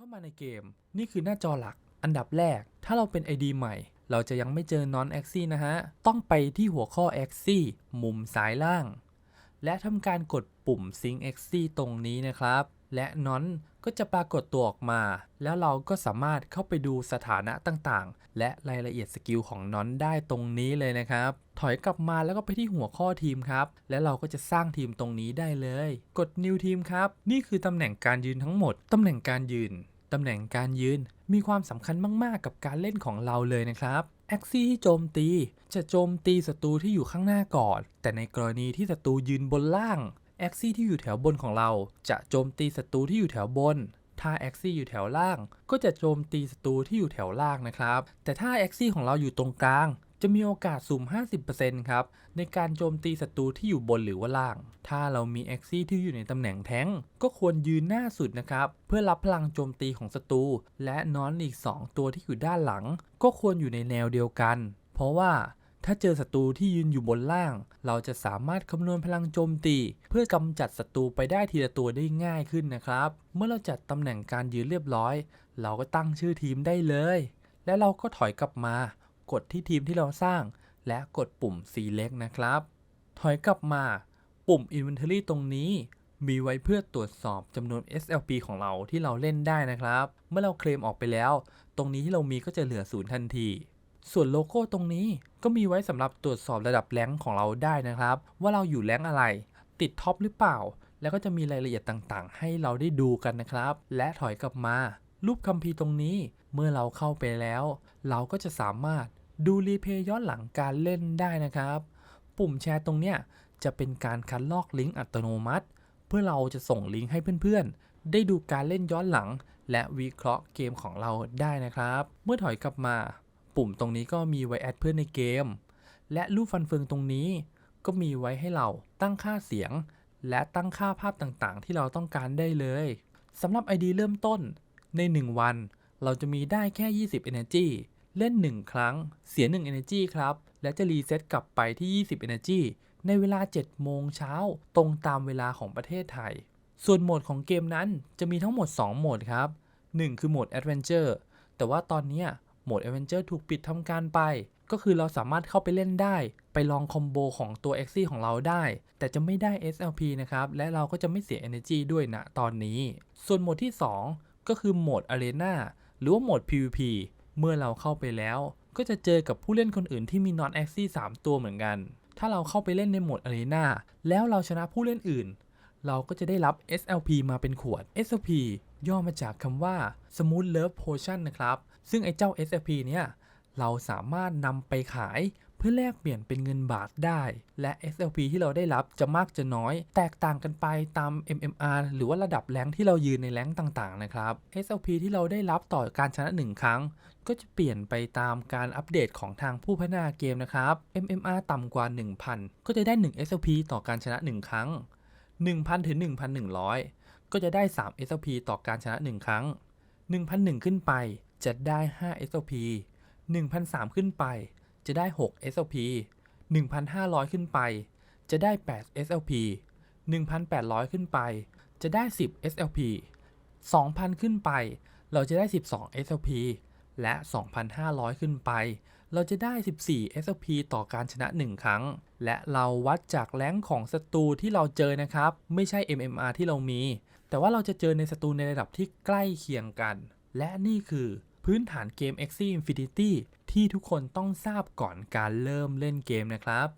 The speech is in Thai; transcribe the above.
เข้ามาในเกม นี่คือหน้าจอหลัก อันดับแรก ถ้าเราเป็น ID ใหม่ เราจะยังไม่เจอ non a x i นะฮะ ต้องไปที่หัวข้อ a x i มุมซ้ายล่าง และทำการกดปุ่ม Sync a x i ตรงนี้นะครับ และ non ก็จะปรากฏตัวออกมา แล้วเราก็สามารถเข้าไปดูสถานะต่างๆ และรายละเอียดสกิลของ non ได้ตรงนี้เลยนะครับ ถอยกลับมาแล้วก็ไปที่หัวข้อทีมครับ และเราก็จะสร้างทีมตรงนี้ได้เลย กด new team ครับ นี่คือตำแหน่งการยืนทั้งหมด ตำแหน่งการยืน ตำแหน่งการยืน มีความสำคัญมากๆ กับการเล่นของเราเลยนะครับแอคซี่ที่โจมตี จะโจมตีศัตรูที่อยู่ข้างหน้าก่อน แต่ในกรณีที่ศัตรูยืนบนล่าง แอคซี่ที่อยู่แถวบนของเรา จะโจมตีศัตรูที่อยู่แถวบน ถ้าแอคซี่อยู่แถวล่าง ก็จะโจมตีศัตรูที่อยู่แถวล่างนะครับ แต่ถ้าแอคซี่ของเราอยู่ตรงกลาง จะมีโอกาสสุ่ม 50%ครับ ในการโจมตีศัตรูที่อยู่บนหรือว่าล่าง ถ้าเรามีแอคซี่ที่อยู่ในตำแหน่งแท้ง ก็ควรยืนหน้าสุดนะครับ เพื่อรับพลังโจมตีของศัตรู และนอนอีก 2 ตัวที่อยู่ด้านหลัง ก็ควรอยู่ในแนวเดียวกัน เพราะว่า ถ้าเจอศัตรูที่ยืนอยู่บนล่าง เราจะสามารถคำนวณพลังโจมตี เพื่อกำจัดศัตรูไปได้ทีละตัวได้ง่ายขึ้นนะครับ เมื่อเราจัดตำแหน่งการยืนเรียบร้อย เราก็ตั้งชื่อทีมได้เลย และเราก็ถอยกลับมา กดที่ทีมที่เราสร้าง และกดปุ่ม select นะครับ ถอยกลับมา ปุ่ม inventory ตรงนี้มีไว้เพื่อตรวจสอบจำนวน SLP ของเราที่เราเล่นได้นะครับ เมื่อเราเคลมออกไปแล้ว ตรงนี้ที่เรามีก็จะเหลือศูนย์ทันที ส่วนโลโก้ตรงนี้ก็มีไว้สำหรับตรวจสอบระดับแรงของเราได้นะครับ ว่าเราอยู่แรงอะไร ติดท็อปหรือเปล่า แล้วก็จะมีรายละเอียดต่างๆ ให้เราได้ดูกันนะครับ และถอยกลับมา รูปคัมภีร์ตรงนี้เมื่อเราเข้าไปแล้ว เราก็จะสามารถดูรีเพย์ย้อนหลังการเล่นได้นะครับ ปุ่มแชร์ตรงเนี้ยจะเป็นการคัดลอกลิงก์อัตโนมัติ เพื่อเราจะส่งลิงก์ให้เพื่อนๆ ได้ดูการเล่นย้อนหลัง และวิเคราะห์เกมของเราได้นะครับ เมื่อถอยกลับมา ปุ่มตรงนี้ก็มีไว้แอดเพื่อนในเกม และรูปฟันเฟืองตรงนี้ก็มีไว้ให้เราตั้งค่าเสียง และตั้งค่าภาพต่างๆ ที่เราต้องการได้เลยสำหรับ ID เริ่มต้นใน 1 วัน เราจะมีได้แค่ 20 Energy เล่น 1 ครั้ง เสีย 1 Energy ครับ และจะรีเซ็ตกลับไปที่ 20 Energy ในเวลา 7 โมงเช้า ตรงตามเวลาของประเทศไทย ส่วนโหมดของเกมนั้นจะมีทั้งหมด 2 โหมดครับ 1 คือโหมด Adventure แต่ว่าตอนเนี้ย โหมด Adventure ถูกปิดทำการไป ก็คือเราสามารถเข้าไปเล่นได้ ไปลองคอมโบของตัว x อของเราได้ แต่จะไม่ได้ SLP นะครับ และเราก็จะไม่เสีย Energy ด้วยนะตอนนี้ ส่วนโหมดที่ 2 ก็คือโหมด Arena หรือว่าโหมด PVP เมื่อเราเข้าไปแล้ว ก็จะเจอกับผู้เล่นคนอื่นที่มี non a x i 3ตัวเหมือนกัน ถ้าเราเข้าไปเล่นในโหมด Arena แล้วเราชนะผู้เล่นอื่น เราก็จะได้รับ SLP มาเป็นขวด SLP ย่อมาจากคำว่า Smooth Love Potion นะครับ ซึ่งไอ้เจ้า SLP เนี่ยเราสามารถนำไปขายเพื่อแลกเปลี่ยนเป็นเงินบาทได้ และ SLP ที่เราได้รับจะมากจะน้อย แตกต่างกันไปตาม MMR หรือว่าระดับแรงที่เรายืนในแรงต่างๆนะครับ SLP ที่เราได้รับต่อการชนะ 1 ครั้ง ก็จะเปลี่ยนไปตามการอัปเดตของทางผู้พัฒนาเกมนะครับ MMR ต่ำกว่า 1,000 ก็จะได้ 1 SLP ต่อการชนะ 1 ครั้ง 1,000 ถึง 1,100 ก็จะได้ 3 SLP ต่อการชนะ 1 ครั้ง 1,001 ขึ้นไป จะได้ 5 SLP 1,003 ขึ้นไป จะได้ 6 SLP 1,500 ขึ้นไป จะได้ 8 SLP 1,800 ขึ้นไป จะได้ 10 SLP 2,000 ขึ้นไป เราจะได้ 12 SLP และ 2,500 ขึ้นไป เราจะได้ 14 SLP ต่อการชนะ 1 ครั้ง และเราวัดจากแรงของศัตรูที่เราเจอนะครับ ไม่ใช่ MMR ที่เรามี แต่ว่าเราจะเจอในศัตรูในระดับที่ใกล้เคียงกัน และนี่คือ พื้นฐานเกม Axie Infinity ที่ทุกคนต้องทราบก่อนการเริ่มเล่นเกมนะครับ